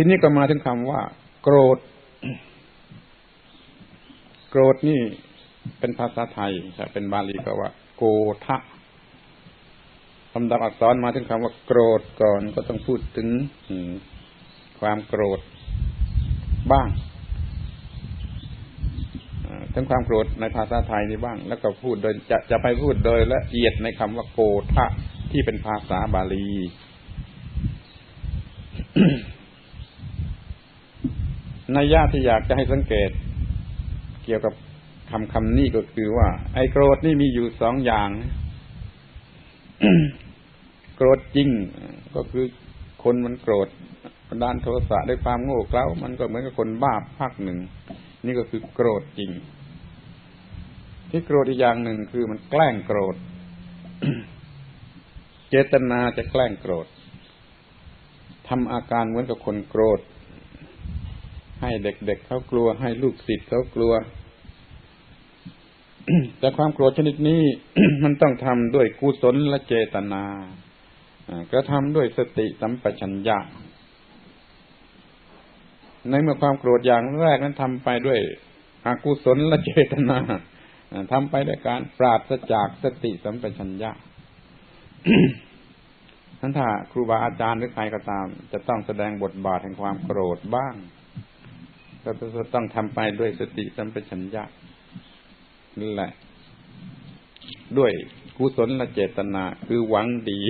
ทีนี้ก็มาถึงคำว่า โกรธ โกรธนี่เป็นภาษาไทยถ้าเป็นบาลีก็ว่า โกทะลำดับอักษรมาถึงคำว่า โกรธก่อนก็ต้องพูดถึงความโกรธบ้างถึงความโกรธในภาษาไทยนี่บ้าง แล้วก็พูดโดยจะจะไปพูดโดยละเอียดในคำว่าโกทะที่เป็นภาษาบาลี นัยยะที่อยากจะให้สังเกต เกี่ยวกับคำคำนี้ก็คือว่า ไอ้โกรธนี่มีอยู่สองอย่างโกรธจริง ก็คือคนมันโกรธด้านโทสะด้วยความโง่เขลามันก็เหมือนกับคนบ้าภาคหนึ่ง นี่ก็คือโกรธจริง ที่โกรธอีกอย่างหนึ่งคือมันแกล้งโกรธ เจตนาจะแกล้งโกรธทำอาการเหมือนกับคนโกรธ ให้เด็กๆเเขากลัว ให้ลูกศิษย์เขากลัว แต่ความโกรธชนิดนี้ มันต้องทำด้วยกุศลและเจตนาก็ทำด้วยสติสัมปชัญญะในเมื่อความโกรธอย่างแรกนั้นทำไปด้วยอกุศลและเจตนาทำไปด้วยการปราศจากสติสัมปชัญญะนั้นถ้าครูบาอาจารย์หรือใครก็ตาม จะต้องแสดงบทบาทแห่งความโกรธบ้าง ก็จะต้องทำไปด้วยสติสัมปชัญญะนี่แหละ ด้วยกุศลและเจตนาคือหวังดี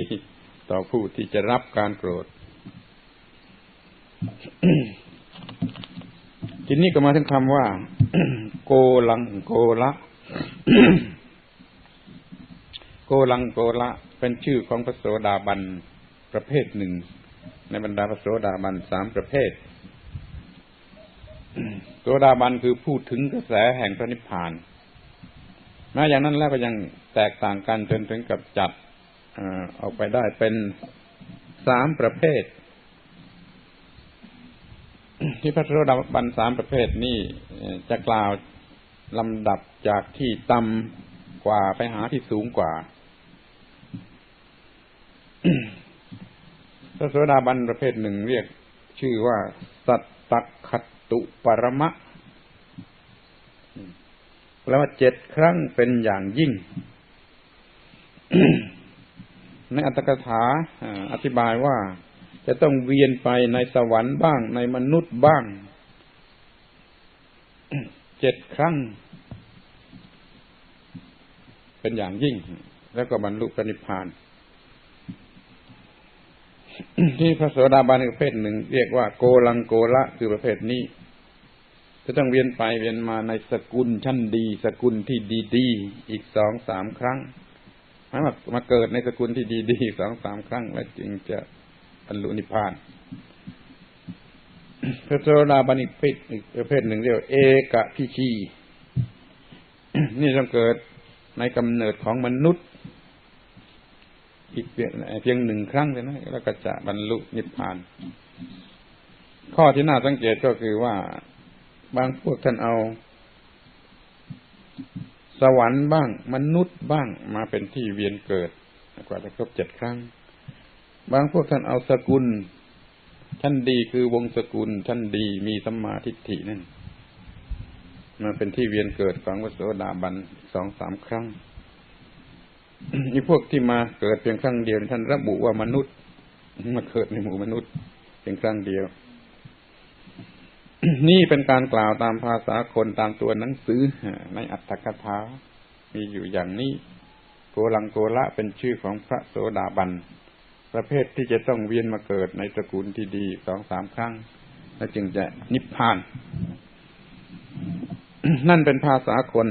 ต่อผู้ที่จะรับการโกรธ ทีนี้ก็มาถึงคำว่า โกลังโกละโกลังโกละ เป็นชื่อของพระโสดาบันประเภทหนึ่ง ในบรรดาพระโสดาบันสามประเภท โสดาบันคือพูดถึงกระแสแห่งพระนิพพานแม้อย่างนั้นแล้วก็ยังแตกต่างกันจนถึงกับจัดออกไปได้เป็นสามประเภท ที่พระโสดาบันสามประเภทนี้จะกล่าวลำดับจากที่ต่ำกว่าไปหาที่สูงกว่าพระโสดาบันประเภทหนึ่งเรียกชื่อว่า สัตตคั ตุปรมะแล้วว่าเจ็ดครั้งเป็นอย่างยิ่ง ในอัตถกถาอธิบายว่า จะต้องเวียนไปในสวรรค์บ้าง ในมนุษย์บ้าง เจ็ดครั้ง เป็นอย่างยิ่ง แล้วก็บรรลุปณิพานที่พระโสดาบันประเภทหนึ่ง เรียกว่าโกลังโกละคือประเภทนี้ จะต้องเวียนไปเวียนมาในสกุลชั้นดี สกุลที่ดีๆอีกสองสามครั้งมามาเกิดในสกุลที่ดีๆสองสามครั้ง แล้วจึงจะบรรลุนิพพานพระโสดาบันอีกประเภทหนึ่งเรียกเอกะพิชีนี่ต้องเกิดในกำเนิดของมนุษย์ อีกเพียงหนึ่งครั้งเท่านั้นแล้วก็จะบรรลุนิพพาน ข้อที่น่าสังเกตก็คือว่า บางพวกท่านเอา สวรรค์บ้าง มนุษย์บ้างมาเป็นที่เวียนเกิด กว่าจะครบเจ็ดครั้ง บางพวกท่านเอาสกุลท่านดีคือวงสกุลท่านดีมีสัมมาทิฏฐินั่นมาเป็นที่เวียนเกิดของวโสดาบันสองสามครั้งนี่พวกที่มาเกิดเพียงครั้งเดียวท่านระบุว่ามนุษย์มาเกิดในหมู่มนุษย์เพียงครั้งเดียว นี่เป็นการกล่าวตามภาษาคนตามตัวหนังสือในอัตถกถา มีอยู่อย่างนี้ โกลังโกละเป็นชื่อของพระโสดาบัน ประเภทที่จะต้องเวียนมาเกิดในตระกูลที่ดีสองสามครั้ง แล้วจึงจะนิพพาน นั่นเป็นภาษาคน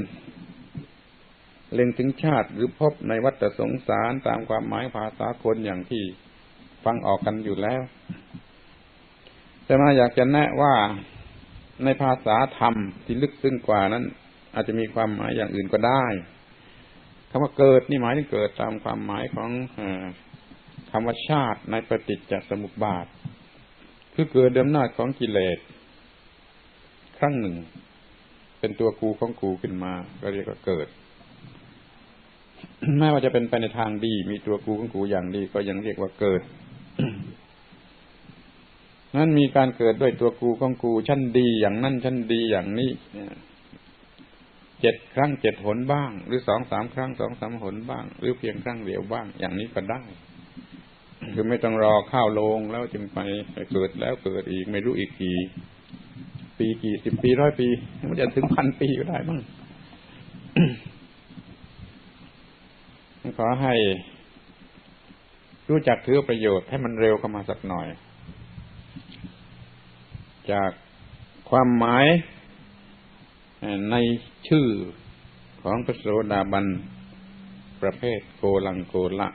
เล็งถึงชาติหรือพบในวัฏสงสารตามความหมายภาษาคนอย่างที่ฟังออกกันอยู่แล้ว แต่มาอยากจะแนะว่า ในภาษาธรรมที่ลึกซึ้งกว่านั้น อาจจะมีความหมายอย่างอื่นก็ได้คำว่าเกิดนี่หมายถึงเกิดตามความหมายของคำว่าชาติในปฏิจจสมุปบาท คือเกิดเดิมหน้าของกิเลสครั้งหนึ่ง เป็นตัวกูของกูขึ้นมา ก็เรียกว่าเกิดแม้ว่าจะเป็นไปในทางดี มีตัวกูของกูอย่างดีก็ยังเรียกว่าเกิด นั้นมีการเกิดด้วยตัวกูของกูชั้นดีอย่างนั้นชั้นดีอย่างนี้เจ็ดครั้งเจ็ดหนบ้าง หรือสองสามครั้งสองสามหนบ้าง หรือเพียงครั้งเดียวบ้าง อย่างนี้ก็ได้คือไม่ต้องรอข้าวลงแล้วจึงไปไปเกิดแล้วเกิดอีกไม่รู้อีกกี่ปีกี่สิบปีร้อยปีมันจะถึงพันปีก็ได้บ้างขอให้รู้จักถือประโยชน์ให้มันเร็วเข้ามาสักหน่อย จากความหมายในชื่อของพระโสดาบันประเภทโกลังโกละ